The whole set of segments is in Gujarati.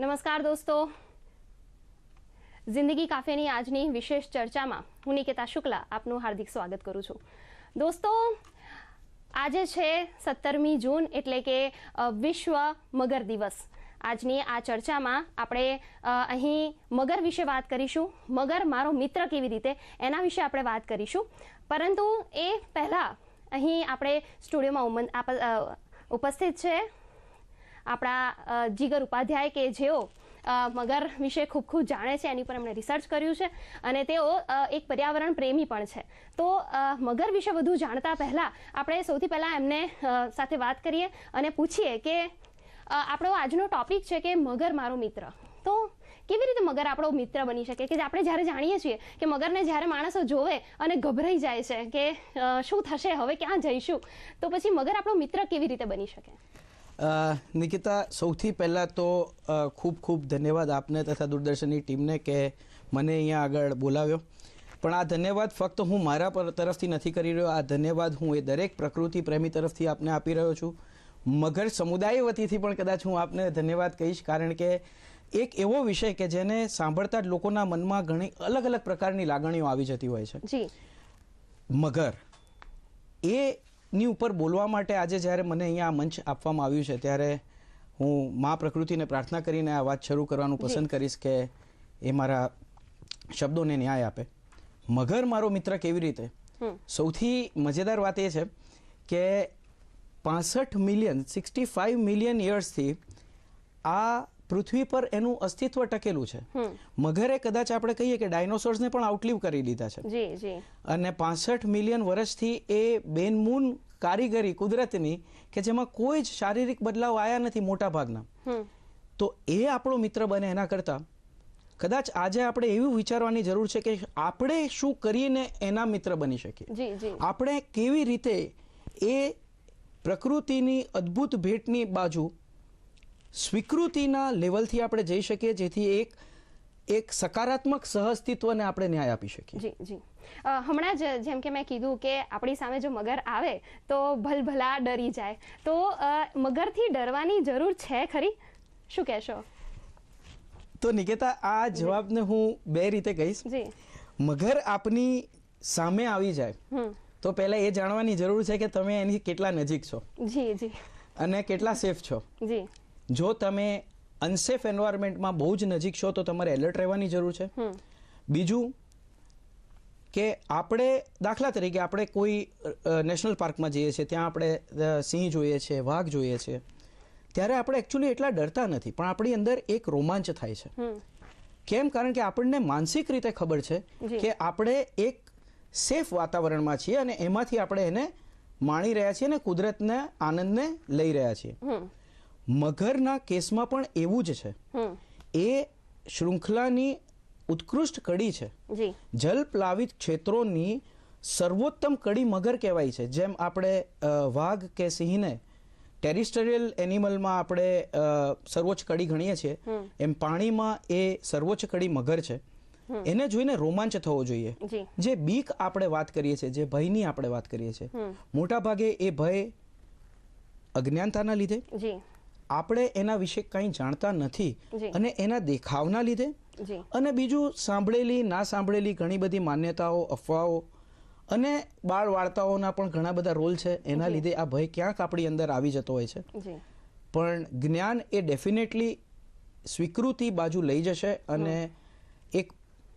નમસ્કાર દોસ્તો જિંદગી કાફેની આજની વિશેષ ચર્ચામાં હું નિકેતા શુક્લા આપનું હાર્દિક સ્વાગત કરું છું. દોસ્તો, આજે છે સત્તરમી જૂન એટલે કે વિશ્વ મગર દિવસ. આજની આ ચર્ચામાં આપણે અહીં મગર વિશે વાત કરીશું. મગર મારો મિત્ર કેવી રીતે એના વિશે આપણે વાત કરીશું. પરંતુ એ પહેલાં અહીં આપણે સ્ટુડિયોમાં ઉપસ્થિત છે આપણા જીગર ઉપાધ્યાય કે જેઓ મગર વિશે ખૂબ ખૂબ જાણે છે, એની પર એમણે રિસર્ચ કર્યું છે અને તેઓ એક પર્યાવરણ પ્રેમી પણ છે. તો મગર વિશે વધુ જાણતા પહેલાં આપણે સૌથી પહેલાં એમને સાથે વાત કરીએ અને પૂછીએ કે આપણો આજનો ટોપિક છે કે મગર મારો મિત્ર. તો, કેવી રીતે મગર આપણો મિત્ર બની શકે? કે આપણે જ્યારે જાણીએ છીએ કે મગરને જ્યારે માણસો જોવે અને ગભરાઈ જાય છે કે શું થશે, હવે ક્યાં જઈશું? તો પછી મગર આપણો મિત્ર કેવી રીતે બની શકે? નિકિતા સૌથી પહેલાં તો ખૂબ ખૂબ ધન્યવાદ આપને તથા દૂરદર્શનની ટીમને કે મને અહીંયા આગળ બોલાવ્યો. પણ આ ધન્યવાદ ફક્ત હું મારા પર તરફથી નથી કરી રહ્યો. આ ધન્યવાદ હું એ દરેક પ્રકૃતિ પ્રેમી તરફથી આપને આપી રહ્યો છું. મગર સમુદાય વતીથી પણ કદાચ હું આપને ધન્યવાદ કહીશ કારણ કે એક એવો વિષય કે જેને સાંભળતા જ લોકોના મનમાં ઘણી અલગ અલગ પ્રકારની લાગણીઓ આવી જતી હોય છે. મગર મગર એની ઉપર બોલવા માટે આજે જ્યારે મને અહીંયા મંચ આપવામાં આવ્યું છે ત્યારે હું મા પ્રકૃતિને પ્રાર્થના કરીને આ વાત શરૂ કરવાનું પસંદ કરીશ કે એ મારા શબ્દોને ન્યાય આપે. મગર મારો મિત્ર કેવી રીતે? સૌથી મજેદાર વાત એ છે કે પાસઠ મિલિયન સિક્સટી ફાઇવ મિલિયન યર્સથી આ પૃથ્વી પર એનું અસ્તિત્વ ટકેલું છે. મગરે કદાચ આપણે કહીએ કે ડાયનોસોર્સને પણ આઉટલીવ કરી દીધા છે. અને પાસઠ મિલિયન વર્ષથી એ બેનમૂન કારીગરી કુદરતની કે જેમાં કોઈ જ શારીરિક બદલાવ આવ્યા નથી મોટા ભાગના તો એ આપણો મિત્ર બને એના કરતાં. કદાચ આજે આપણે એવું વિચારવાની જરૂર છે કે આપણે શું કરીને એના મિત્ર બની શકીએ. આપણે કેવી રીતે એ પ્રકૃતિની અદ્ભુત ભેટની બાજુ સ્વીકૃતિના લેવલથી આપણે જઈ શકીએ જેથી એક એક સકારાત્મક સહઅસ્તિત્વને આપણે ન્યાય આપી શકીએ. જી જી. હમણાં જ જેમ કે મેં કીધું કે આપણી સામે જો મગર આવે તો ભલભલા ડરી જાય. તો મગરથી ડરવાની જરૂર છે ખરી? શું કહેશો? તો નિકેતા આ જવાબને હું બે રીતે કહીશ. જી. મગર આપની સામે આવી જાય તો પહેલા એ જાણવાની જરૂર છે કે તમે એની કેટલા નજીક છો. જી જી. અને કેટલા સેફ છો. જી. જો તમે અનસેફ એન્વાયરમેન્ટમાં બહુ જ નજીક છો તો તમારે એલર્ટ રહેવાની જરૂર છે. બીજું કે આપણે દાખલા તરીકે આપણે કોઈ નેશનલ પાર્કમાં જઈએ છીએ ત્યાં આપણે સિંહ જોઈએ છે વાઘ જોઈએ છે ત્યારે આપણે એકચ્યુઅલી એટલા ડરતા નથી પણ આપણી અંદર એક રોમાંચ થાય છે. કેમ? કારણ કે આપણને માનસિક રીતે ખબર છે કે આપણે એક સેફ વાતાવરણમાં છીએ અને એમાંથી આપણે એને માણી રહ્યા છીએ અને કુદરતના આનંદને લઈ રહ્યા છીએ. મગરના કેસમાં પણ એવું જ છે. એ શૃંખલાની ઉત્કૃષ્ટ કડી છે. જલ જલપ્લાવિત ક્ષેત્રોની સર્વોત્તમ કડી મગર કહેવાય છે. જેમ આપણે વાઘ કે સિંહને ટેરિસ્ટરિયલ એનિમલમાં આપણે સર્વોચ્ચ કડી ગણીએ છીએ. એમ પાણીમાં એ સર્વોચ્ચ કડી મગર છે. એને જોઈને રોમાંચ થવો જોઈએ. જે. બીક આપણે વાત કરીએ છીએ જે ભયની આપણે વાત કરીએ છીએ. મોટા ભાગે એ ભય અજ્ઞાનતાના લીધે આપણે એના વિશે કંઈ જાણતા નથી અને એના દેખાવના લીધે અને બીજું સાંભળેલી ના સાંભળેલી ઘણી બધી માન્યતાઓ અફવાઓ અને બાળ વાર્તાઓના પણ ઘણા બધા રોલ છે. એના લીધે આ ભય ક્યાંક આપણી અંદર આવી જતો હોય છે. પણ જ્ઞાન એ ડેફિનેટલી સ્વીકૃતિ બાજુ લઈ જશે અને એક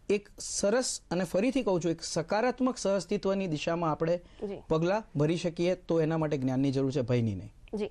એક સરસ અને ફરીથી કહું છું એક સકારાત્મક સહઅસ્તિત્વની દિશામાં આપણે પગલાં ભરી શકીએ તો એના માટે જ્ઞાનની જરૂર છે ભયની નહીં. જી.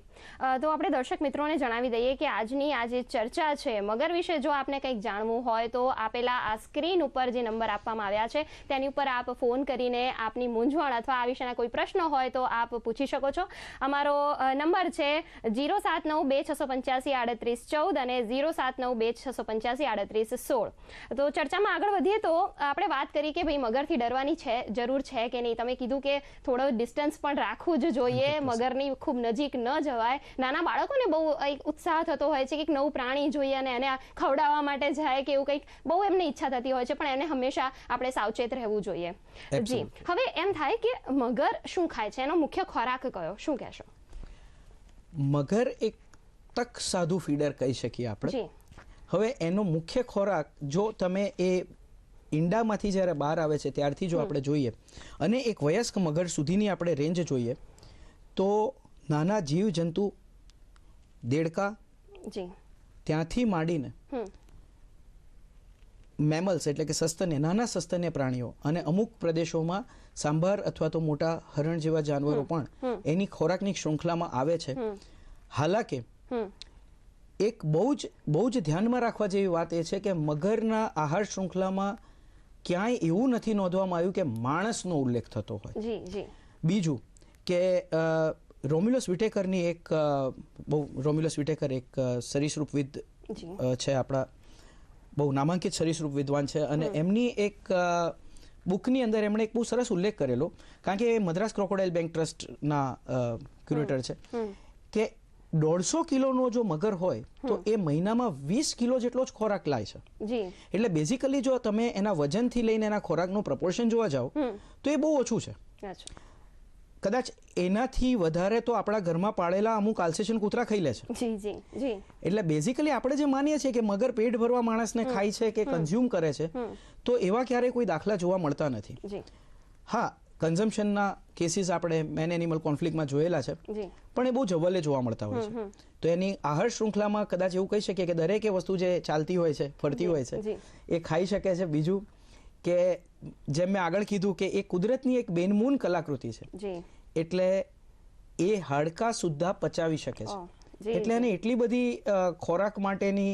તો આપણે દર્શક મિત્રોને જણાવી દઈએ કે આજની આ જે ચર્ચા છે મગર વિશે જો આપને કંઈક જાણવું હોય તો આપેલા આ સ્ક્રીન ઉપર જે નંબર આપવામાં આવ્યા છે તેની ઉપર આપ ફોન કરીને આપની મૂંઝવણ અથવા આ વિશેના કોઈ પ્રશ્ન હોય તો આપ પૂછી શકો છો. અમારો નંબર છે જીરો સાત નવ બે છસો પંચ્યાસી આડત્રીસ ચૌદ અને ઝીરો સાત નવ બે છસો પંચ્યાસી આડત્રીસ સોળ. તો ચર્ચામાં આગળ વધીએ તો આપણે વાત કરી કે ભાઈ મગરથી ડરવાની છે જરૂર છે કે નહીં? તમે કીધું કે થોડો ડિસ્ટન્સ પણ રાખવું જ જોઈએ મગરની ખૂબ નજીક ન જવાય. નાના બાળકોને બહુ એક ઉત્સાહ થતો હોય છે કે એક નવું પ્રાણી જોઈએ અને એને ખવડાવવા માટે જાય કે એવું કંઈક બહુ એમને ઈચ્છા થતી હોય છે પણ એને હંમેશા આપણે સાવચેત રહેવું જોઈએ. જી. હવે એમ થાય કે મગર શું ખાય છે? એનો મુખ્ય ખોરાક કયો? શું કહેશો? મગર એક તક સાધુ ફીડર કહી શકીએ આપણે. હવે એનો મુખ્ય ખોરાક જો તમે એ ઈંડામાંથી જ્યારે બહાર આવે છે ત્યારથી જો આપણે જોઈએ અને એક વયસ્ક મગર સુધીની આપણે રેન્જ જોઈએ તો નાના જીવજંતુ દેડકા જી. ત્યાંથી માંડીને મેમલ્સ એટલે કે સસ્તન્ય નાના સસ્તન્ય પ્રાણીઓ અને અમુક પ્રદેશોમાં સાંભાર અથવા તો મોટા હરણ જેવા જાનવરો પણ એની ખોરાકની શૃંખલામાં આવે છે. હાલાકે એક બહુ જ બહુ જ ધ્યાનમાં રાખવા જેવી વાત એ છે કે મગરના આહાર શૃંખલામાં ક્યાંય એવું નથી નોંધવામાં આવ્યું કે માણસનો ઉલ્લેખ થતો હોય. બીજું કે રોમ્યુલસ વિટેકરની એક બહુ રોમ્યુલસ વિટેકર એક સરીસૃપવિદ છે આપણા બહુ નામાંકિત સરીસૃપ વિદ્વાન છે અને એમની એક બુકની અંદર એમણે એક બહુ સરસ ઉલ્લેખ કરેલો કારણ કે એ મદ્રાસ ક્રોકોડાઇલ બેંક ટ્રસ્ટના ક્યુરેટર છે કે દોઢસો કિલોનો જો મગર હોય તો એ મહિનામાં વીસ કિલો જેટલો જ ખોરાક લાય છે. એટલે બેઝિકલી જો તમે એના વજનથી લઈને એના ખોરાકનું પ્રપોર્શન જોવા જાઓ તો એ બહુ ઓછું છે. કદાચ એનાથી વધારે તો આપણા ઘરમાં પાળેલા અમુક આલ્સેશન કૂતરા ખાઈ લે છે. જી જી જી. એટલે બેઝિકલી આપણે જે માનીએ છીએ કે મગર પેટ ભરવા માણસને ખાય છે કે કન્ઝ્યુમ કરે છે તો એવા ક્યારેય કોઈ દાખલા જોવા મળતા નથી. હા કન્ઝમ્પશનના કેસીસ આપણે મેન એનિમલ કોન્ફ્લિક્ટમાં જોયેલા છે પણ એ બહુ જવલે જોવા મળતા હોય છે. તો એની આહાર શૃંખલામાં કદાચ એવું કહી શકીએ કે દરેક એ વસ્તુ જે ચાલતી હોય છે ફરતી હોય છે એ ખાઈ શકે છે. બીજું કે જેમ મેં આગળ કીધું કે એ કુદરતની એક બેનમૂન કલાકૃતિ છે. એટલે એ હાડકા સુદ્ધા પચાવી શકે છે. એટલે એને એટલી બધી ખોરાક માટેની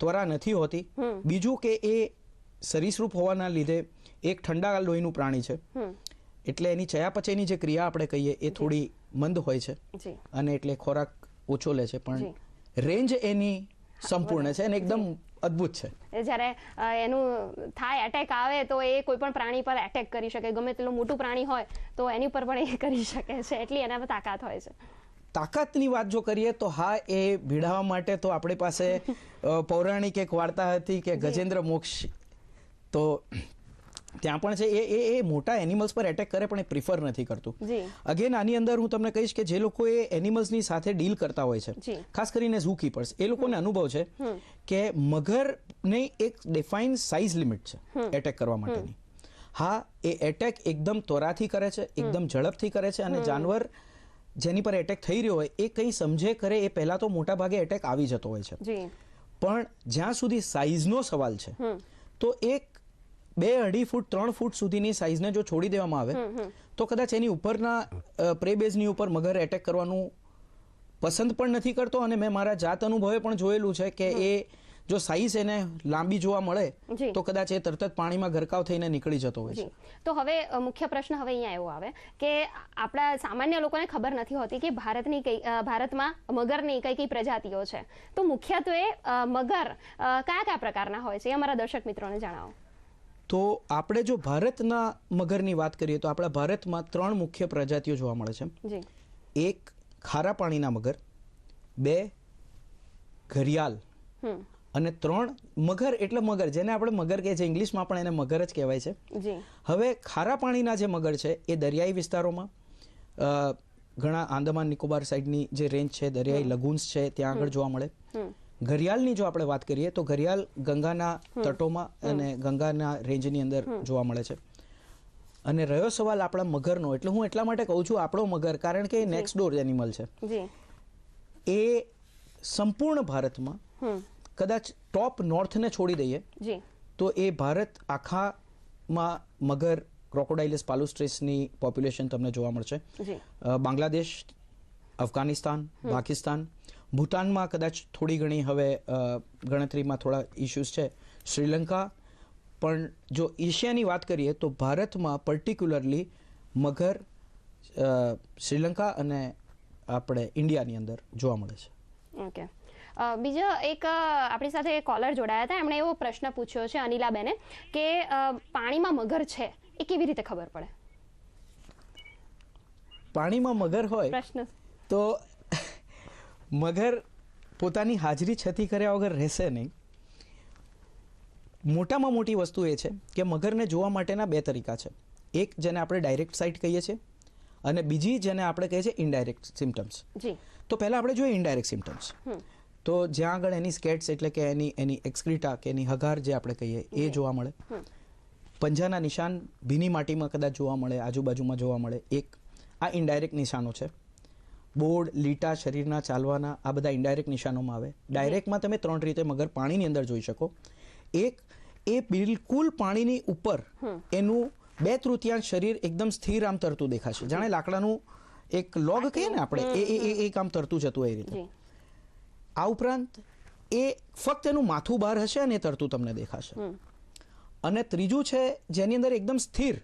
ત્વરા નથી હોતી. બીજું કે એ સરીસૃપ હોવાના લીધે એક ઠંડા લોહીનું પ્રાણી છે. એટલે એની ચયાપચયની જે ક્રિયા આપણે કહીએ એ થોડી મંદ હોય છે અને એટલે ખોરાક ઓછો લે છે. પણ રેન્જ એની સંપૂર્ણ છે અને એકદમ અદ્ભુત છે. જ્યારે એનું થાય એટેક આવે તો એ કોઈ પણ પ્રાણી પર એટેક કરી શકે. ગમે તેટલું મોટું પ્રાણી હોય તો એની પર પણ એ કરી શકે છે. એટલી એનામાં તાકાત હોય છે. તાકાતની વાત જો કરીએ તો હા એ ભીડાવા માટે તો આપણી પાસે પૌરાણિક એક વાર્તા હતી કે ગજેન્દ્ર મોક્ષ તો ત્યાં પણ છે એ એ એ મોટા એનિમલ્સ પર એટેક કરે પણ એ પ્રિફર નથી કરતું. અગેન આની અંદર હું તમને કહીશ કે જે લોકો એ એનિમલ્સની સાથે ડીલ કરતા હોય છે ખાસ કરીને ઝૂ કીપર્સ એ લોકોને અનુભવ છે કે મગરની એક ડિફાઇન સાઇઝ લિમિટ છે એટેક કરવા માટેની. હા એ એટેક એકદમ ત્વરાથી કરે છે એકદમ ઝડપથી કરે છે અને જાનવર જેની પર એટેક થઈ રહ્યો હોય એ કંઈ સમજે કરે એ પહેલાં તો મોટા ભાગે એટેક આવી જતો હોય છે. પણ જ્યાં સુધી સાઇઝનો સવાલ છે તો એક બે અઢી ફૂટ ત્રણ ફૂટ સુધીની સાઇઝને જો છોડી દેવામાં આવે તો કદાચ એની ઉપરના પ્રેબેઝની ઉપર મગર એટેક કરવાનું પસંદ પણ નથી કરતો અને મેં મારા જાત અનુભવે પણ જોયેલું છે કે એ જો સાઇઝ એને લાંબી જોવા મળે તો કદાચ એ તરત જ પાણીમાં ગરકાવ થઈને નીકળી જતો હોય છે. તો હવે મુખ્ય પ્રશ્ન હવે અહીંયા એવો આવે કે આપણા સામાન્ય લોકોને ખબર નથી હોતી કે ભારતની કઈ ભારતમાં મગરની કઈ કઈ પ્રજાતિઓ છે. તો મુખ્યત્વે મગર કયા કયા પ્રકારના હોય છે એ અમારા દર્શક મિત્રોને જણાવો. તો આપણે જો ભારતના મગરની વાત કરીએ તો આપણા ભારતમાં ત્રણ મુખ્ય પ્રજાતિઓ જોવા મળે છે. એક ખારા પાણીના મગર. બે ઘરિયાલ અને ત્રણ મગર એટલે મગર જેને આપણે મગર કહે છે. ઇંગ્લિશમાં પણ એને મગર જ કહેવાય છે. હવે ખારા પાણીના જે મગર છે એ દરિયાઈ વિસ્તારોમાં ઘણા આંદામાન નિકોબાર સાઈડની જે રેન્જ છે દરિયાઈ લગુન્સ છે ત્યાં આગળ જોવા મળે. હમ ઘરિયાળની જો આપણે વાત કરીએ તો ઘરિયાળ ગંગાના તટોમાં અને ગંગાના રેન્જની અંદર જોવા મળે છે. અને રહ્યો સવાલ આપણા મગરનો એટલે હું એટલા માટે કહું છું આપણો મગર કારણ કે એ નેક્સ્ટ ડોર એનિમલ છે. એ સંપૂર્ણ ભારતમાં કદાચ ટોપ નોર્થને છોડી દઈએ તો એ ભારત આખામાં મગર ક્રોકોડાઇલિસ પાલુસ્ટ્રીસની પોપ્યુલેશન તમને જોવા મળશે. બાંગ્લાદેશ અફઘાનિસ્તાન પાકિસ્તાન ભૂટાનમાં કદાચ થોડી ઘણી હવે ગણતરીમાં થોડા ઇશ્યુઝ છે. શ્રીલંકા પણ જો એશિયાની વાત કરીએ તો ભારતમાં પર્ટિક્યુલરલી મગર શ્રીલંકા અને આપણે ઇન્ડિયાની અંદર જોવા મળે છે. ઓકે. બીજો એક આપણી સાથે કોલર જોડાયા હતા. એમણે એવો પ્રશ્ન પૂછ્યો છે અનિલાબેને કે પાણીમાં મગર છે એ કેવી રીતે ખબર પડે? પાણીમાં મગર હોય પ્રશ્ન. તો મગર પોતાની હાજરી છતી કર્યા વગર રહેશે નહીં. મોટામાં મોટી વસ્તુ એ છે કે મગરને જોવા માટેના બે તરીકા છે. એક જેને આપણે ડાયરેક્ટ સાઇટ કહીએ છીએ અને બીજી જેને આપણે કહીએ છીએ ઇનડાયરેક્ટ સિમ્ટમ્સ. તો પહેલાં આપણે જોઈએ ઇનડાયરેક્ટ સિમ્ટમ્સ. તો જ્યાં આગળ એની સ્કેટ્સ એટલે કે એની એની એક્સક્રીટા કે એની હગાર જે આપણે કહીએ એ જોવા મળે. પંજાના નિશાન ભીની માટીમાં કદાચ જોવા મળે આજુબાજુમાં જોવા મળે. એક આ ઇનડાયરેક્ટ નિશાનો છે. બોર્ડ લીટા શરીરના ચાલવાના આ બધા ઇન્ડાયરેક્ટ નિશાનોમાં આવે. ડાયરેક્ટમાં તમે ત્રણ રીતે મગર પાણીની અંદર જોઈ શકો. એક એ બિલકુલ પાણીની ઉપર એનું બે તૃતીયાંશ શરીર એકદમ સ્થિર આમ તરતું દેખાશે. જાણે લાકડાનું એક લોગ કહીએ ને આપણે એ એ- એક આમ તરતું જતું એ રીતે. આ ઉપરાંત એ ફક્ત એનું માથું બહાર હશે અને એ તરતું તમને દેખાશે. અને ત્રીજું છે જેની અંદર એકદમ સ્થિર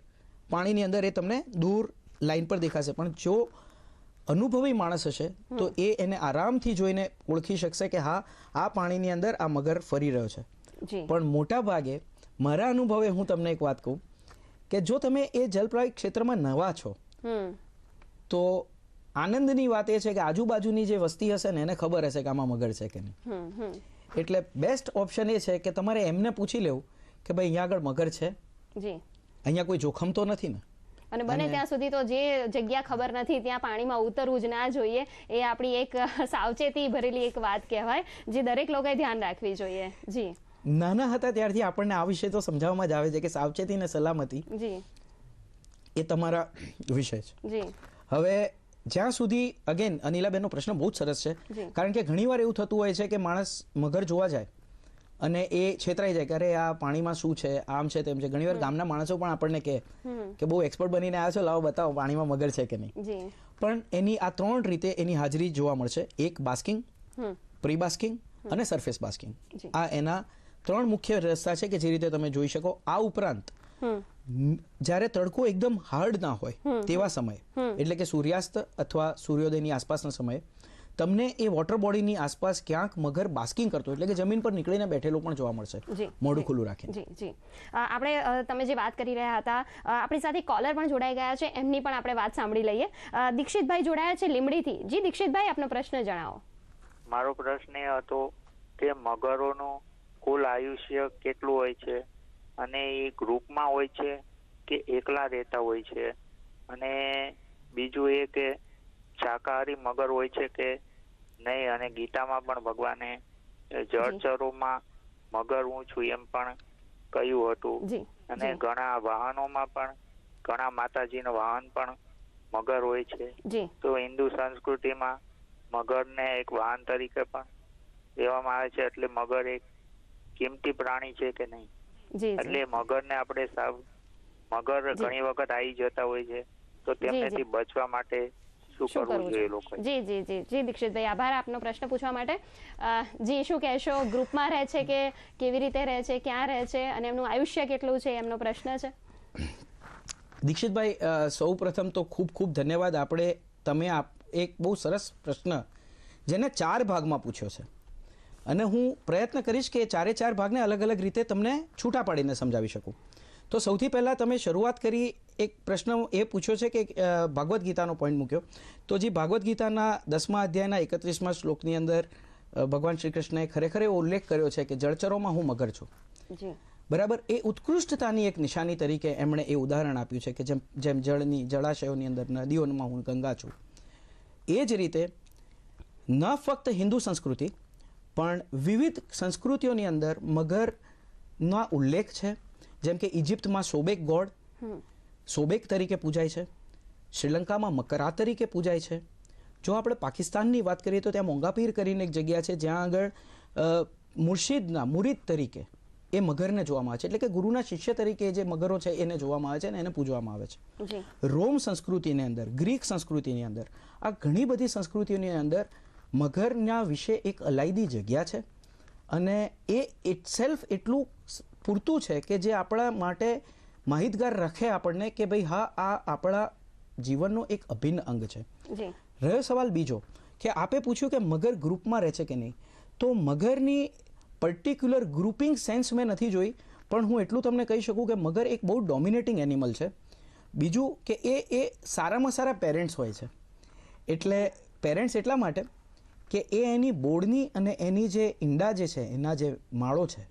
પાણીની અંદર એ તમને દૂર લાઈન પર દેખાશે. પણ જો અનુભવી માણસ હશે તો એ એને આરામથી જોઈને ઓળખી શકશે કે હા આ પાણીની અંદર આ મગર ફરી રહ્યો છે. પણ મોટા ભાગે મારા અનુભવે હું તમને એક વાત કહું કે જો તમે એ જલપ્રાય ક્ષેત્રમાં નવા છો તો આનંદની વાત એ છે કે આજુબાજુની જે વસ્તી હશે ને એને ખબર હશે કે આમાં મગર છે કે નહીં. એટલે બેસ્ટ ઓપ્શન એ છે કે તમારે એમને પૂછી લેવું કે ભાઈ અહીંયા આગળ મગર છે? અહીંયા કોઈ જોખમ તો નથી ને? અને બને ત્યાં સુધી તો જે જગ્યા ખબર નથી ત્યાં પાણીમાં ઉતરવું જ ના જોઈએ. એ આપણી એક સાવચેતી ભરેલી એક વાત કહેવાય જે દરેક લોકોએ ધ્યાન રાખવી જોઈએ. જી. નાના હતા ત્યારથી આપણને આ વિષય તો સમજાવવામાં જ આવે છે કે સાવચેતી અને સલામતી જી. એ તમારા વિષય છે. જી. હવે જ્યાં સુધી અગેન અનિલાબેનનો પ્રશ્ન બહુ જ સરસ છે. કારણ કે ઘણીવાર એવું થતું હોય છે કે માણસ મગર જોવા જાય અને એ છેતરાઈ જાય કે અરે આ પાણીમાં શું છે આમ છે તેમ છે. ઘણીવાર ગામના માણસો પણ આપણને કહે કે બહુ એક્સપર્ટ બનીને આવ્યા છો લાવો બતાવો પાણીમાં મગર છે કે નહીં. પણ એની આ ત્રણ રીતે એની હાજરી જોવા મળશે. એક બાસ્કિંગ પ્રી બાસ્કિંગ અને સરફેસ બાસ્કિંગ આ એના ત્રણ મુખ્ય રસ્તા છે કે જે રીતે તમે જોઈ શકો. આ ઉપરાંત જ્યારે તડકો એકદમ હાર્ડ ના હોય તેવા સમયે એટલે કે સૂર્યાસ્ત અથવા સૂર્યોદયની આસપાસના સમયે તમને એ વોટર બોડીની આસપાસ ક્યાંક મગર બાસ્કિંગ કરતો એટલે કે જમીન પર નીકળીને બેઠેલો પણ જોવા મળશે. મોઢું ખુલ્લું રાખીને. જી જી. આપણે તમે જે વાત કરી રહ્યા હતા આપણી સાથે કોલર પણ જોડાઈ ગયા છે એમની પણ આપણે વાત સાંભળી લઈએ. દીક્ષિતભાઈ જોડાયા છે લીમડીથી જી દીક્ષિતભાઈ આપનો પ્રશ્ન જણાવો. મારો પ્રશ્ન એ હતો કે મગરોનું કુલ આયુષ્ય કેટલું હોય છે? અને એ ગ્રુપમાં હોય છે કે એકલા રહેતા હોય છે? અને બીજું એ કે શાકાહારી મગર હોય છે કે નહીં અને ગીતામાં પણ ભગવાને જળચરોમાં મગર હું છું એમ પણ કહ્યું હતું. અને ઘણા વાહનોમાં પણ ઘણા માતાજીનું વાહન પણ મગર હોય છે. તો હિન્દુ સંસ્કૃતિમાં મગરને એક વાહન તરીકે પણ લેવામાં આવે છે એટલે મગર એક કિંમતી પ્રાણી છે કે નહીં? એટલે મગરને આપણે સાવ મગર ઘણી વખત આવી જતા હોય છે તો તેમને તેમનેથી બચવા માટે શું કરવું જોઈએ છે? જી જી જી જી દીક્ષિતભાઈ આભાર આપનો પ્રશ્ન પૂછવા માટે. જી શું કહેશો? ગ્રુપમાં રહે છે કે કેવી રીતે રહે છે? ક્યાં રહે છે? અને એમનું આયુષ્ય કેટલું છે? એમનો પ્રશ્ન છે. દીક્ષિતભાઈ સૌ પ્રથમ તો ખૂબ ખૂબ ધન્યવાદ. આપણે તમે આપ એક બહુ સરસ પ્રશ્ન જેને ચાર ભાગમાં પૂછ્યો છે. અને હું પ્રયત્ન કરીશ કે ચારે ચાર ભાગને અલગ અલગ રીતે તમને છૂટા પાડીને સમજાવી શકું. તો સૌથી પહેલાં તમે શરૂઆત કરી એક પ્રશ્ન એ પૂછ્યો છે કે ભાગવદ્ ગીતાનો પોઈન્ટ મૂક્યો. તો જે ભાગવદ્ ગીતાના દસમા અધ્યાયના એકત્રીસમાં શ્લોકની અંદર ભગવાન શ્રી કૃષ્ણએ ખરેખર એવો ઉલ્લેખ કર્યો છે કે જળચરોમાં હું મગર છું. બરાબર એ ઉત્કૃષ્ટતાની એક નિશાની તરીકે એમણે એ ઉદાહરણ આપ્યું છે કે જેમ જેમ જળની જળાશયોની અંદર નદીઓમાં હું ગંગા છું. એ જ રીતે ન ફક્ત હિન્દુ સંસ્કૃતિ પણ વિવિધ સંસ્કૃતિઓની અંદર મગરના ઉલ્લેખ છે. જેમ કે ઇજિપ્તમાં સોબેક ગોડ સોબેક તરીકે પૂજાય છે શ્રીલંકામાં મકરા તરીકે પૂજાય છે. જો આપણે પાકિસ્તાનની વાત કરીએ તો ત્યાં મોંગાપીર કરીને એક જગ્યા છે જ્યાં આગળ મુર્શિદના મુરીદ તરીકે એ મગરને જોવામાં આવે છે. એટલે કે ગુરુના શિષ્ય તરીકે જે મગરો છે એને જોવામાં આવે છે અને એને પૂજવામાં આવે છે. રોમ સંસ્કૃતિની અંદર ગ્રીક સંસ્કૃતિની અંદર આ ઘણી બધી સંસ્કૃતિઓની અંદર મગરના વિશે એક અલાયદી જગ્યા છે. અને એ ઇટસેલ્ફ એટલું પૂરતું છે કે જે આપણા માટે માહિતગાર રાખે આપણને કે ભાઈ હા આ આપણા જીવનનો એક અભિન્ન અંગ છે. રહ્યો સવાલ બીજો કે આપે પૂછ્યું કે મગર ગ્રુપમાં રહે છે કે નહીં? તો મગરની પર્ટિક્યુલર ગ્રુપિંગ સેન્સ મેં નથી જોઈ પણ હું એટલું તમને કહી શકું કે મગર એક બહુ ડોમિનેટિંગ એનિમલ છે. બીજું કે એ એ સારામાં સારા પેરેન્ટ્સ હોય છે. એટલે પેરેન્ટ્સ એટલા માટે કે એ એની બોર્ડની અને એની જે ઈંડા જે છે એના જે માળો છે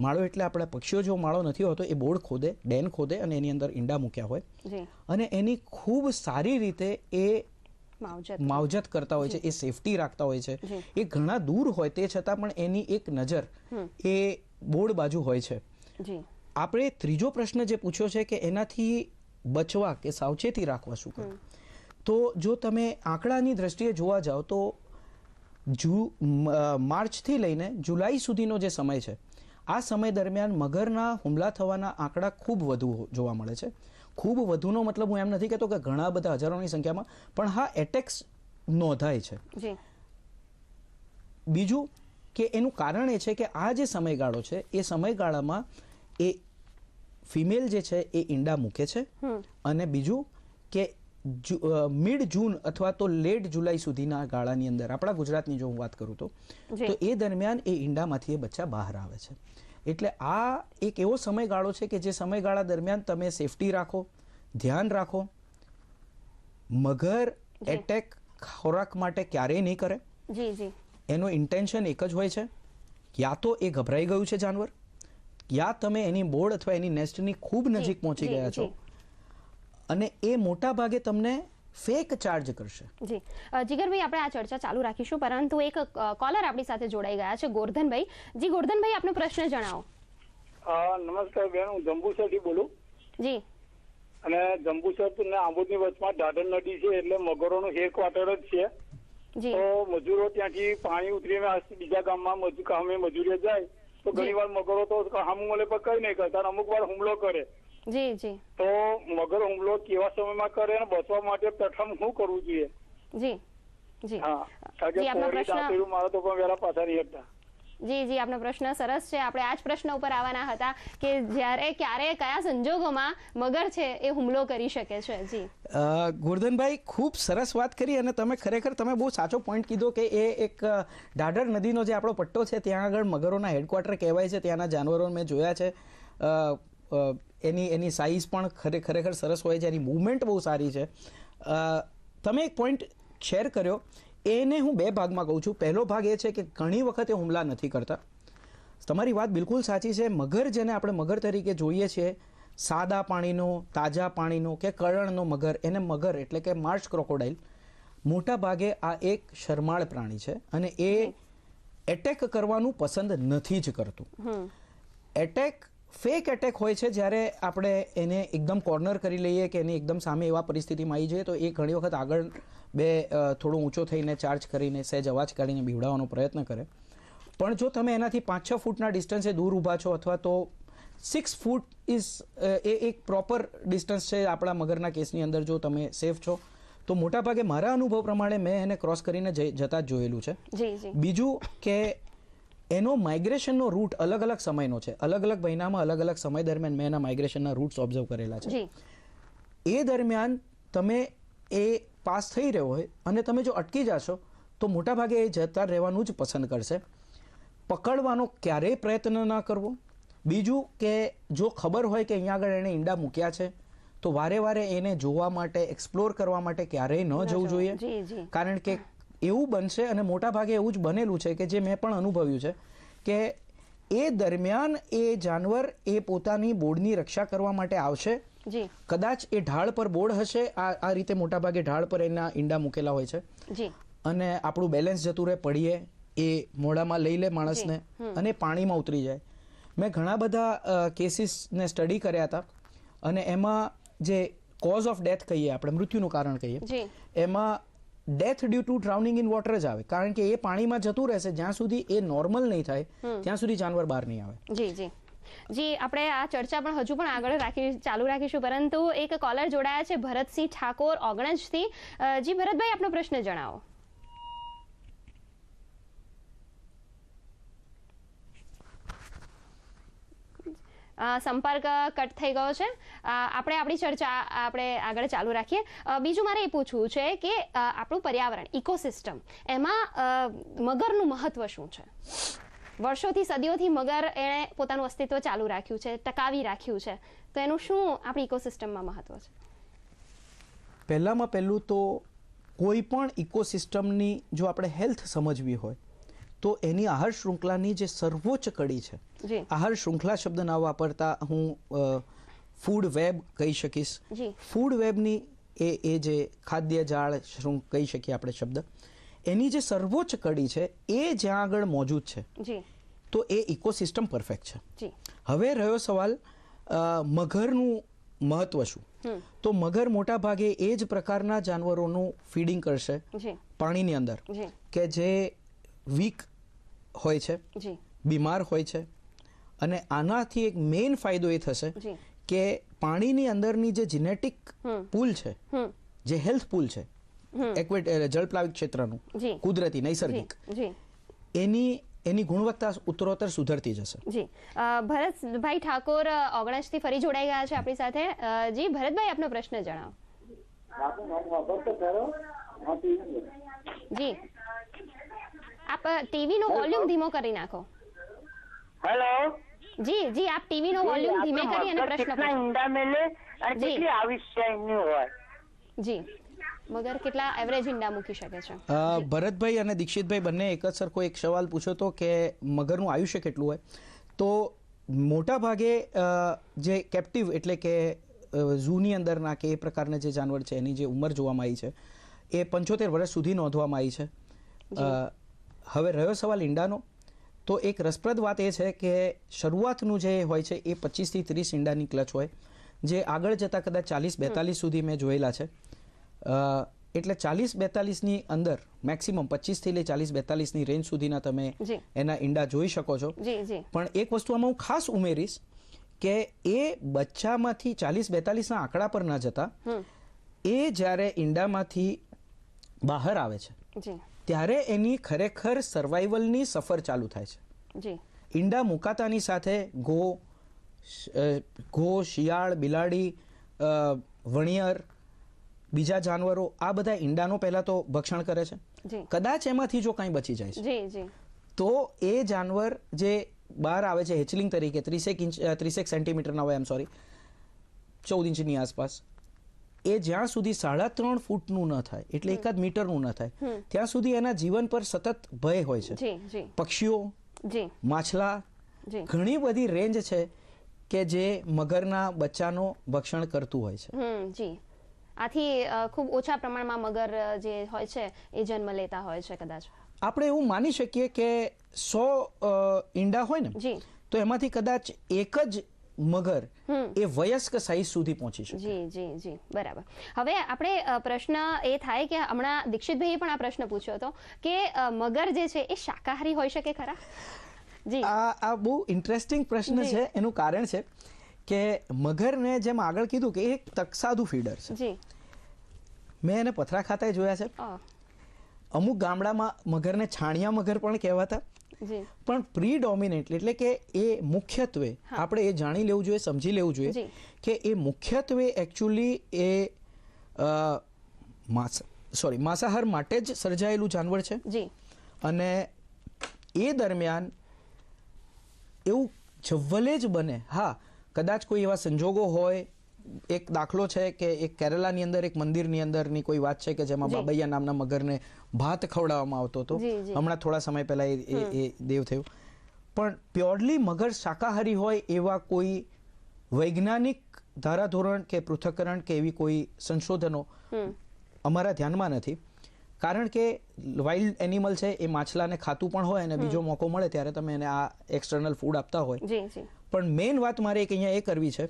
માળો એટલે આપણા પક્ષીઓ જો માળો નથી હોતો એ બોર્ડ ખોદે ડેન ખોદે અને એની અંદર ઈંડા મૂક્યા હોય. અને એની ખૂબ સારી રીતે એ માવજત. કરતા હોય છે એ સેફટી રાખતા હોય છે. એ ઘણા દૂર હોય તે છતાં પણ એની એક નજર એ બોર્ડ બાજુ હોય છે. આપણે ત્રીજો પ્રશ્ન જે પૂછ્યો છે કે એનાથી બચવા કે સાવચેતી રાખવા શું કરવું તો જો તમે આંકડાની દ્રષ્ટિએ જોવા જાઓ તો જુ માર્ચથી લઈને જુલાઈ સુધીનો જે સમય છે આ સમય દરમિયાન મગરના હુમલા થવાના આંકડા ખૂબ વધુ જોવા મળે છે. ખૂબ વધુનો મતલબ હું એમ નથી કહેતો કે ઘણા બધા હજારોની સંખ્યામાં પણ હા એટેક્સ નોંધાય છે. બીજું કે એનું કારણ એ છે કે આ જે સમયગાળો છે એ સમયગાળામાં એ ફિમેલ જે છે એ ઈંડા મૂકે છે. અને બીજું કે મિડ જૂન અથવા તો લેટ જુલાઈ સુધીના ગાળાની અંદર આપણા ગુજરાતની જો હું વાત કરું તો તો એ દરમિયાન એ ઈંડામાંથી એ બચ્ચા બહાર આવે છે. એટલે આ એક એવો સમયગાળો છે કે જે સમયગાળા દરમિયાન તમે સેફટી રાખો ધ્યાન રાખો મગર એટેક ખોરાક માટે ક્યારેય નહીં કરે. જી જી. એનો ઇન્ટેન્શન એક જ હોય છે યા તો એ ગભરાઈ ગયું છે જાનવર યા તમે એની બોર્ડ અથવા એની નેસ્ટની ખૂબ નજીક પહોંચી ગયા છો. અને એ મોટા ભાગે તમને ફેક ચાર્જ કરશે. જી. જીગરભાઈ આપણે આ ચર્ચા ચાલુ રાખીશું પરંતુ એક કોલર આપણી સાથે જોડાઈ ગયા છે ગોરધનભાઈ. જી ગોરધનભાઈ આપનો પ્રશ્ન જણાવો. નમસ્કાર બેન હું જંબુસરથી બોલું. જી. અને જંબુસર ને આંબોદની વચમાં દાદર નદી છે એટલે મગરોનું હેડ ક્વાર્ટર જ છે. જી. તો મજૂરો ત્યાંથી પાણી ઉતરીને બીજા ગામમાં મજૂર કામે મજૂરીએ જાય તો ઘણી વાર મગરો તો હામુમલે પર કઈ નહીં કરતા અમુક વાર હુમલો કરે. જી જી. તો મગર હુમલો કેવા સમયમાં કરે અને બચવા માટે પ્રથમ શું કરવું જોઈએ? જી જી. હા જી, આપનો પ્રશ્ન- દાંતેડું તો પણ વહેલા પાછા નહીં હતા જી જી આપનો પ્રશ્ન સરસ છે. આપણે આ જ પ્રશ્ન ઉપર આવવાના હતા કે જ્યારે ક્યારે કયા સંજોગોમાં મગર છે એ હુમલો કરી શકે છે? જી. અ, ગોરધનભાઈ ખૂબ સરસ વાત કરી અને તમે ખરેખર તમે બહુ સાચો પોઈન્ટ કીધો કે એ એક ઢાઢર નદીનો જે આપણો પટ્ટો છે ત્યાં આગળ મગરોના હેડક્વાર્ટર કહેવાય છે. ત્યાંના જાનવરો મેં જોયા છે. એની એની સાઇઝ પણ ખરે ખરેખર સરસ હોય છે એની મૂવમેન્ટ બહુ સારી છે. તમે એક પોઈન્ટ શેર કર્યો. એને હું બે ભાગમાં કહું છું. પહેલો ભાગ એ છે કે ઘણી વખત એ હુમલા નથી કરતા. તમારી વાત બિલકુલ સાચી છે. મગર જેને આપણે મગર તરીકે જોઈએ છીએ સાદા પાણીનો તાજા પાણીનો કે કળણનો મગર એને મગર એટલે કે માર્ચ ક્રોકોડાઇલ મોટા ભાગે આ એક શરમાળ પ્રાણી છે અને એ એટેક કરવાનું પસંદ નથી જ કરતું. એટેક ફેક એટેક હોય છે જ્યારે આપણે એને એકદમ કોર્નર કરી લઈએ કે એની એકદમ સામે એવા પરિસ્થિતિમાં આવી જઈએ તો એ ઘણી વખત આગળ બે થોડો ઊંચો થઈને ચાર્જ કરીને સહેજ અવાજ કાઢીને બીવડાવવાનો પ્રયત્ન કરે. પણ જો તમે એનાથી પાંચ છ ફૂટના ડિસ્ટન્સે દૂર ઊભા છો અથવા તો સિક્સ ફૂટ ઇઝ એ એક પ્રોપર ડિસ્ટન્સ છે આપણા મગરના કેસની અંદર જો તમે સેફ છો તો મોટાભાગે મારા અનુભવ પ્રમાણે મેં એને ક્રોસ કરીને જતા જ જોયેલું છે. બીજું કે એનો માઇગ્રેશનનો રૂટ અલગ અલગ સમયનો છે. અલગ અલગ મહિનામાં અલગ અલગ સમય દરમિયાન મેં એના માઇગ્રેશનના રૂટ્સ ઓબ્ઝર્વ કરેલા છે. એ દરમિયાન તમે એ પાસ થઈ રહ્યો હોય અને તમે જો અટકી જશો તો મોટાભાગે એ જતા રહેવાનું જ પસંદ કરશે. પકડવાનો ક્યારેય પ્રયત્ન ના કરવો. બીજું કે જો ખબર હોય કે અહીંયા આગળ એણે ઈંડા મૂક્યા છે તો વારે વારે એને જોવા માટે એક્સપ્લોર કરવા માટે ક્યારેય ન જવું જોઈએ. કારણ કે એવું બનશે અને મોટા ભાગે એવું જ બનેલું છે કે જે મેં પણ અનુભવ્યું છે કે એ દરમિયાન એ જાનવર એ પોતાની બોર્ડની રક્ષા કરવા માટે આવશે. કદાચ એ ઢાળ પર બોર્ડ હશે આ આ રીતે મોટા ભાગે ઢાળ પર એના ઈંડા મૂકેલા હોય છે. અને આપણું બેલેન્સ જતું રહે પડીએ એ મોઢામાં લઈ લે માણસને અને પાણીમાં ઉતરી જાય. મેં ઘણા બધા કેસીસને સ્ટડી કર્યા હતા અને એમાં જે કોઝ ઓફ ડેથ કહીએ આપણે મૃત્યુનું કારણ કહીએ. એમાં death due to drowning in water જ આવે. કારણ કે એ પાણીમાં જતું રહેશે જ્યાં સુધી એ નોર્મલ નહીં થાય ત્યાં સુધી જાનવર બહાર નહીં આવે. જી જી. જી આપણે આ ચર્ચા પણ હજુ પણ આગળ રાખી ચાલુ રાખીશું. પરંતુ એક કોલર જોડાયા છે ભરતસિંહ ઠાકોર ઓગણજથી. જી ભરતભાઈ આપનો પ્રશ્ન જણાવો. સંપર્ક કટ થઈ ગયો છે. આપણે આપણી ચર્ચા આપણે આગળ ચાલુ રાખીએ. બીજું મારે એ પૂછવું છે કે આપણું પર્યાવરણ, ઇકોસિસ્ટમ, એમાં મગરનું મહત્વ શું છે? વર્ષોથી સદીઓથી મગર એણે પોતાનું અસ્તિત્વ ચાલુ રાખ્યું છે, ટકાવી રાખ્યું છે. તો એનું શું આપણી ઇકોસિસ્ટમમાં મહત્વ છે? પહેલામાં પહેલું તો કોઈ પણ ઇકોસિસ્ટમની જો આપણે હેલ્થ સમજવી હોય તો એની આહાર શૃંખલાની જે સર્વોચ્ચ કડી છે આહાર શૃંખલા શબ્દ ના વાપરતા હું ફૂડ વેબ કહી શકીશ. ફૂડ વેબની એ એ જે ખાદ્ય જાળ કહી શકીએ આપણે શબ્દ. એની જે સર્વોચ્ચ કડી છે એ જ્યાં આગળ મોજૂદ છે તો એ ઇકોસિસ્ટમ પરફેક્ટ છે. હવે રહ્યો સવાલ મગરનું મહત્વ શું? તો મગર મોટા ભાગે એ જ પ્રકારના જાનવરોનું ફીડિંગ કરશે પાણીની અંદર કે જે વીક હોય છે બીમાર હોય છે અને આનાથી એક મેઇન ફાયદો એ થશે કે પાણીની અંદરની જે જીનેટિક. પુલ છે જે હેલ્થ પુલ છે એક્વેટ જળપ્લાવિક ક્ષેત્રનું કુદરતી નૈસર્ગિક એની એની ગુણવત્તા ઉત્તરોત્તર સુધરતી જશે. જી. ભરતભાઈ ઠાકોર અ, ઓગણજથી ફરી જોડાઈ ગયા છે આપણી સાથે. જી ભરતભાઈ આપનો પ્રશ્ન જણાવો. જી. આપ ટીવી નો વોલ્યુમ ધીમો કરી નાખો. હેલો? જી જી આપ ટીવી નો વોલ્યુમ ધીમે કરી અને પ્રશ્ન કેટલા પૂછો ઈંડા મેલે અને કેટલી આયુષ્ય એમની હોય? જી. મગર કેટલા એવરેજ ઈંડા મૂકી શકે છે. ભરતભાઈ અને દીક્ષિતભાઈ બંને એક જ સરખો એક સવાલ પૂછ્યો તો કે મગરનું આયુષ્ય કેટલું હોય? તો મોટા ભાગે અ, જે કેપ્ટિવ એટલે કે ઝૂની અંદરના કે એ પ્રકારના જે જાનવર છે એની જે ઉંમર જોવામાં આવી છે એ પંચોતેર વર્ષ સુધી નોંધવામાં આવી છે. હવે રહ્યો સવાલ ઈંડાનો. તો એક રસપ્રદ વાત એ છે કે શરૂઆતનું જે હોય છે એ પચીસથી ત્રીસ ઈંડાની ક્લચ હોય જે આગળ જતાં કદાચ ચાલીસ બેતાલીસ સુધી મેં જોયેલા છે. એટલે ચાલીસ બેતાલીસની અંદર મેક્સિમમ પચીસથી લઈ ચાલીસ બેતાલીસની રેન્જ સુધીના તમે એના ઈંડા જોઈ શકો છો. પણ એક વસ્તુ આમાં હું ખાસ ઉમેરીશ કે એ બચ્ચામાંથી ચાલીસ બેતાલીસના આંકડા પર ન જતા એ જ્યારે ઈંડામાંથી બહાર આવે છે ત્યારે એની ખરેખર સર્વાઈવલની સફર ચાલુ થાય છે. જી. ઈંડા મુકાતાની સાથે ગો ઘો શિયાળ બિલાડી વણિયર બીજા જાનવરો આ બધા ઈંડાનો પહેલા તો ભક્ષણ કરે છે. કદાચ એમાંથી જો કાંઈ બચી જાય છે. તો એ જાનવર જે બહાર આવે છે હેચલિંગ તરીકે ત્રીસેક ઇંચ ત્રીસેક સેન્ટીમીટરના હોય એમ સોરી ચૌદ ઇંચની આસપાસ એ જ્યાં સુધી સાડા ત્રણ ફૂટનું ન થાય એટલે એકાદ મીટરનું ન થાય ત્યાં સુધી એના જીવન પર સતત ભય હોય છે. પક્ષીઓ માછલા ઘણી બધી રેન્જ છે કે જે મગરના બચ્ચાનો ભક્ષણ કરતું હોય છે. જી. આથી ખૂબ ઓછા પ્રમાણમાં મગર જે હોય છે એ જન્મ લેતા હોય છે કદાચ. આપણે એવું માની શકીએ કે સો ઈંડા હોય ને તો એમાંથી કદાચ એક જ મગર એ વયસ્ક સાઈઝ સુધી પહોંચી શકે. જી જી જી. બરાબર. હવે આપણે પ્રશ્ન એ થાય કે હમણાં દીક્ષિતભાઈએ પણ આ પ્રશ્ન પૂછ્યો હતો કે મગર જે છે એ શાકાહારી હોઈ શકે ખરા? જી. આ આ બહુ ઇન્ટરેસ્ટિંગ પ્રશ્ન છે. એનું કારણ છે કે મગરને જેમ આગળ કીધું કે એક તકસાદુ ફીડર છે. જી. મેં એને પથરા ખાતાય જોયા છે. અમુક ગામડામાં મગરને છાણિયા મગર પણ કહેવાતા. જી. પણ પ્રીડોમિનેટલી એટલે કે એ મુખ્યત્વે આપણે એ જાણી લેવું જોઈએ સમજી લેવું જોઈએ કે એ મુખ્યત્વે એકચ્યુઅલી એ માંસ સોરી માંસાહાર માટે જ સર્જાયેલું જાનવર છે. અને એ દરમિયાન એવું જવલે જ બને. હા કદાચ કોઈ એવા સંજોગો હોય એક દાખલો છે કે એક કેરલાની અંદર એક મંદિરની અંદરની કોઈ વાત છે કે જેમાં બાબૈયા નામના મગરને ભાત ખવડાવવામાં આવતો હતો. હમણાં થોડા સમય પહેલા એ- એ દેવ થયું. પણ પ્યોરલી મગર શાકાહારી હોય એવા કોઈ વૈજ્ઞાનિક ધારાધોરણ કે પૃથ્થકરણ કે એવી કોઈ સંશોધનો અમારા ધ્યાનમાં નથી. કારણ કે વાઇલ્ડ એનિમલ છે એ માછલાને ખાતું પણ હોય અને બીજો મોકો મળે ત્યારે તમે એને આ એક્સટર્નલ ફૂડ આપતા હોય. પણ મેઇન વાત મારે એક અહીંયા એ કરવી છે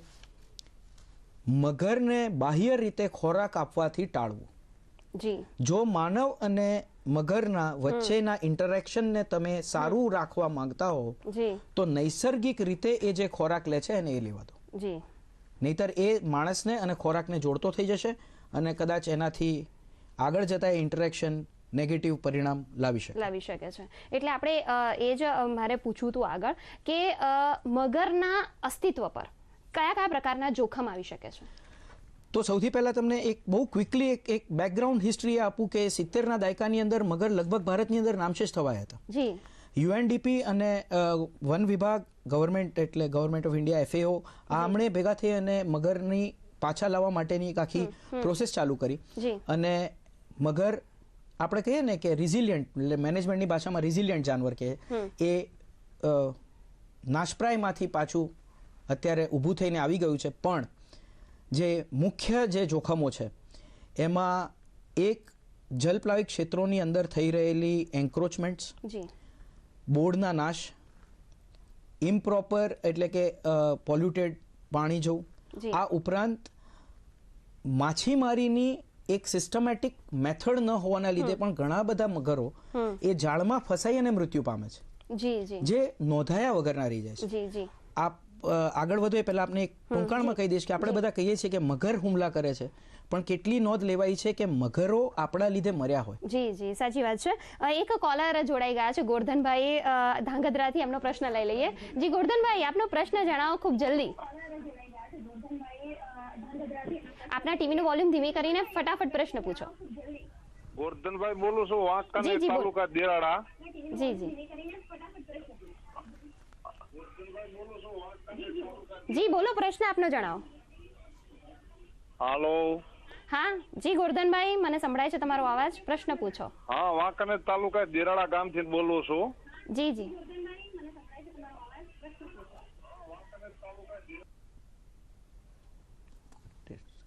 મગરને બાહ્ય રીતે ખોરાક આપવાથી ટાળવું. જો. માનવ અને મગરના વચ્ચેના ઇન્ટરેક્શનને તમે સારું રાખવા માંગતા હો તો નૈસર્ગિક રીતે એ જે ખોરાક લે છે એને એ લેવા દો. નહીતર એ માણસને અને ખોરાકને જોડતો થઈ જશે અને કદાચ એનાથી આગળ જતા એ ઇન્ટરેક્શન નેગેટિવ પરિણામ લાવી શકે. લાવી શકે છે. એટલે આપણે એ જ મારે પૂછવું હતું આગળ કે મગરના અસ્તિત્વ પર કયા કયા પ્રકારના જોખમ આવી શકે છે? તો સૌથી પહેલાં તમને એક બહુ ક્વિકલી એક એક બેકગ્રાઉન્ડ હિસ્ટ્રી આપું કે સિત્તેરના દાયકાની અંદર મગર લગભગ ભારતની અંદર નામશેષ થવાયા હતા. જી. યુએનડીપી અને વન વિભાગ ગવર્મેન્ટ એટલે ગવર્મેન્ટ ઓફ ઇન્ડિયા એફએઓ આ આમણે ભેગા થઈ અને મગરની પાછા લાવવા માટેની એક આખી પ્રોસેસ ચાલુ કરી. અને મગર આપણે કહીએ ને કે રિઝિલિયન્ટ એટલે મેનેજમેન્ટની ભાષામાં રિઝિલિયન્ટ જાનવર કે એ નાશપ્રાયમાંથી પાછું અત્યારે ઊભું થઈને આવી ગયું છે. પણ જે મુખ્ય જે જોખમો છે એમાં એક જલપ્લાવિક ક્ષેત્રોની અંદર થઈ રહેલી એન્ક્રોચમેન્ટ્સ બોર્ડના નાશ ઇમ્પ્રોપર એટલે કે પોલ્યુટેડ પાણી જવું આ ઉપરાંત માછીમારીની એક સિસ્ટમેટિક મેથડ ન હોવાના લીધે પણ ઘણા બધા મગરો એ જાળમાં ફસાઈ અને મૃત્યુ પામે છે. જી નોંધાયા વગરના રહી જાય છે. અ, આગળ વધો એ પહેલાં આપણે એક ટૂંકાણમાં કહી દઈશ કે આપણે બધા કહીએ છીએ કે મગર હુમલા કરે છે. પણ કેટલી નોંધ લેવાય છે કે મગરો આપણા લીધે મર્યા હોય. જી જી સાચી વાત છે. એક કોલર જોડાઈ ગયા છે ગોરધનભાઈ ધાંગધ્રાથી એમનો પ્રશ્ન લઈ લઈએ. જી ગોરધનભાઈ આપનો પ્રશ્ન જણાવો ખૂબ જલ્દી. આપના ટીવીનું વોલ્યુમ ધીમી કરીને ફટાફટ પ્રશ્ન પૂછો. ગોરધનભાઈ બોલું છું વાંકાનેર જી, જી, બોલો. તાલુકા દેરાડા. જી જી. જી બોલો પ્રશ્ન આપનો જણાવો. હાલો. હા જી ગોરધનભાઈ મને સંભળાય છે તમારો અવાજ? પ્રશ્ન પૂછો. હા વાંકાનેર તાલુકા દેરાડા ગામથી બોલું છું. જી જી.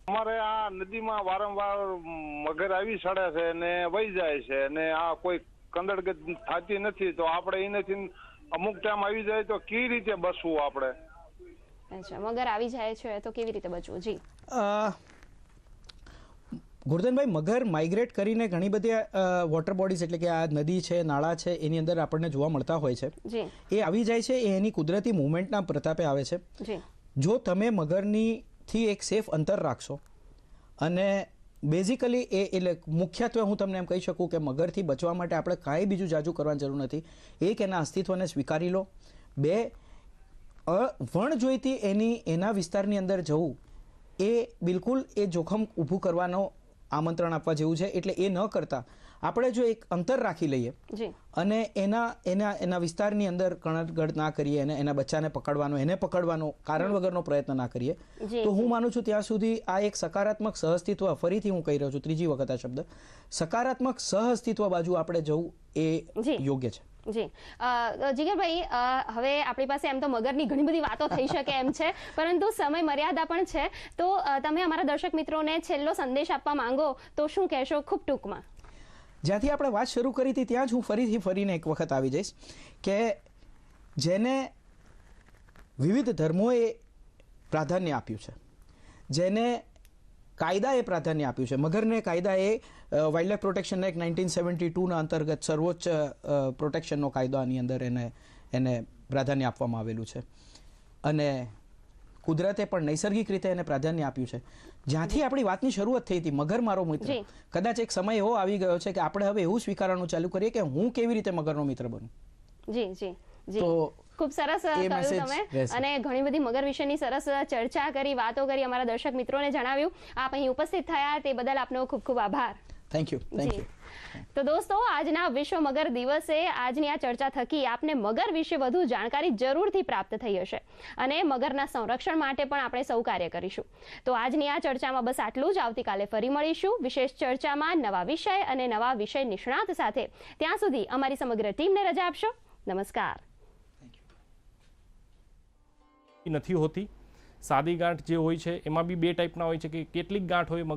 અમારે આ નદીમાં વારંવાર મગર આવી સડે છે ને વહી જાય છે ને આ કોઈ કંદડગત થતી નથી તો આપણે એનાથી અમુક ટાઈમ આવી જાય તો કઈ રીતે બસવું આપણે? અચ્છા મગર આવી જાય છે તો કેવી રીતે બચવું? જી. ગોરધનભાઈ મગર માઇગ્રેટ કરીને ઘણી બધી વોટર બોડીઝ એટલે કે આ નદી છે નાળા છે એની અંદર આપણને જોવા મળતા હોય છે. એ આવી જાય છે એ એની કુદરતી મુવમેન્ટના પ્રતાપે આવે છે. જો. તમે મગરની થી એક સેફ અંતર રાખશો અને બેઝિકલી એ એટલે મુખ્યત્વે હું તમને એમ કહી શકું કે મગરથી બચવા માટે આપણે કાંઈ બીજું જાજુ કરવાની જરૂર નથી. એક, એના અસ્તિત્વને સ્વીકારી લો. બે વણ જોઈતી એની, એના વિસ્તારની અંદર જવું, એ બિલકુલ એ જોખમ ઊભું કરવાનો આમંત્રણ આપવા જેવું છે. એટલે એ ન કરતા આપણે જો એક અંતર રાખી લઈએ અને એના એના એના વિસ્તારની અંદર કણગડ ના કરીએ અને એના બચ્ચાને પકડવાનો એને પકડવાનો કારણ વગરનો પ્રયત્ન ના કરીએ તો હું માનું છું ત્યાં સુધી આ એક સકારાત્મક સહઅસ્તિત્વ ફરીથી હું કહી રહ્યો છું ત્રીજી વખત આ શબ્દ સકારાત્મક સહઅસ્તિત્વ બાજુ આપણે જવું એ યોગ્ય છે. જી. જીગરભાઈ હવે આપણી પાસે એમ તો મગરની ઘણી બધી વાતો થઈ શકે એમ છે પરંતુ સમય મર્યાદા પણ છે. તો તમે અમારા દર્શક મિત્રોને છેલ્લો સંદેશ આપવા માંગો તો શું કહેશો ખૂબ ટૂંકમાં? જ્યાંથી આપણે વાત શરૂ કરી હતી, ત્યાં જ હું ફરીથી ફરીને એક વખત આવી જઈશ કે જેને વિવિધ ધર્મોએ પ્રાધાન્ય આપ્યું છે. જેને કાયદાએ પ્રાધાન્ય આપ્યું છે. મગરને કાયદાએ wild life protection act nineteen seventy ટુના અંતર્ગત સર્વોચ્ચ પ્રોટેક્શનનો કાયદો આની અંદર એને એને પ્રાધાન્ય આપવામાં આવેલું છે. અને કુદરતે પણ નૈસર્ગિક રીતે એને પ્રાધાન્ય આપ્યું છે. જ્યાંથી આપણી વાતની શરૂઆત થઈ હતી મગર મારો મિત્ર. કદાચ એક સમય એવો આવી ગયો છે કે આપણે હવે એવું સ્વીકારવાનું ચાલુ કરીએ કે હું કેવી રીતે મગરનો મિત્ર બનું. જી જી જી. ખૂબ સરસ કહ્યું તમે. અને ઘણી બધી મગર વિશેની સરસ ચર્ચા કરી વાતો કરી અમારા દર્શક મિત્રોને જણાવ્યું. આપ અહીં ઉપસ્થિત થયા તે બદલ આપનો ખૂબ ખૂબ આભાર. થેન્ક યુ થેન્ક યુ તો દોસ્તો આજના વિશ્વ મગર દિવસે આજની આ ચર્ચા થકી આપને મગર વિશે વધુ જાણકારી જરૂરથી પ્રાપ્ત થઈ હશે અને મગરના સંરક્ષણ માટે પણ આપણે સૌ કાર્ય કરીશું. તો આજની આ ચર્ચામાં બસ આટલું જ. આવતીકાલે ફરી મળીશું. વિશેષ ચર્ચામાં નવા વિષય અને નવા વિષય નિષ્ણાત સાથે. ત્યાં સુધી અમારી સમગ્ર ટીમને રજા આપશો. નમસ્કાર. નથી હોતી. સાદી ગાંઠ જે હોય છે એમાં બી બે ટાઈપના હોય છે કે કેટલીક ગાંઠ હોય મગર